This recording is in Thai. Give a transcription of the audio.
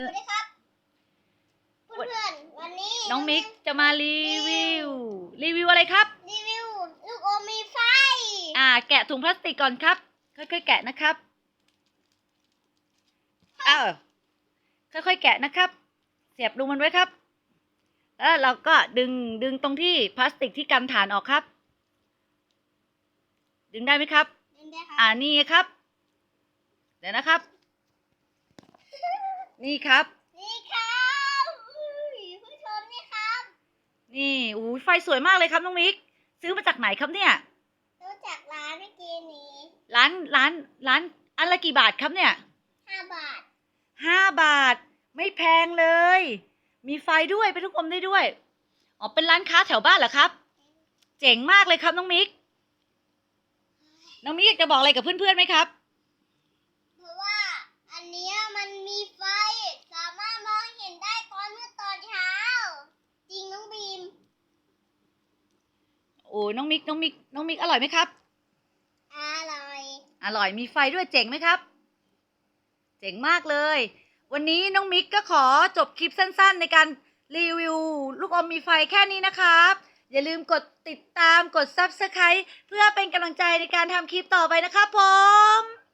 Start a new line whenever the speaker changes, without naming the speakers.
สวัสดีครับเพื่อนๆวันนี้
น้องมิกจะมารีวิว รีวิวอะไรครับ
รีวิวลูกอมมีไฟ
อ่า แกะถุงพลาสติกก่อนครับ ค่อยๆแกะนะครับอ้าวค่อยๆแกะนะครับ เสียบรูมันไว้ครับ แล้วเราก็ดึงดึงตรงที่พลาสติกที่กันฐานออกครับ ดึงได้ไหมครับ
เห็นไหมค
อ่า
รับ
นี่ครับ เดี๋ยวนะครับ นี่ครับ
นี่ครับอุ้ยผู้ชมนี่ครับ
นี่อู้ยไฟสวยมากเลยครับน้องมิก ซื้อมาจากไหนครับเนี่ย
รู้จักร้านเมื่อกี้นี้
ร้านร้านร้านอันละกี่บาทครับเนี่ย
ห้าบาท
ห้าบาท ไม่แพงเลย มีไฟด้วยเป็นลูกอมได้ด้วยอ๋อเป็นร้านค้าแถวบ้านเหรอครับ เจ๋งมากเลยครับน้องมิก น้องมิกอยากจะบอกอะไรกับเพื่อนๆไหมครับ
เพราะว่าอันเนี้ยมันมีไฟ สามารถมองเห็นได้ตอนเมื่อตอนเช้า จริงน้องบีม
โอ้ยน้องมิกน้องมิกน้องมิกอร่อยไหมครับ
อร่อย
อร่อยมีไฟด้วยเจ๋งไหมครับ เจ๋งมากเลย วันนี้น้องมิกก็ขอจบคลิปสั้นๆ ในการรีวิว ลูกอมมีไฟแค่นี้นะครับ อย่าลืมกดติดตามกด Subscribe เพื่อเป็นกำลังใจในการทำคลิปต่อไปนะครับผม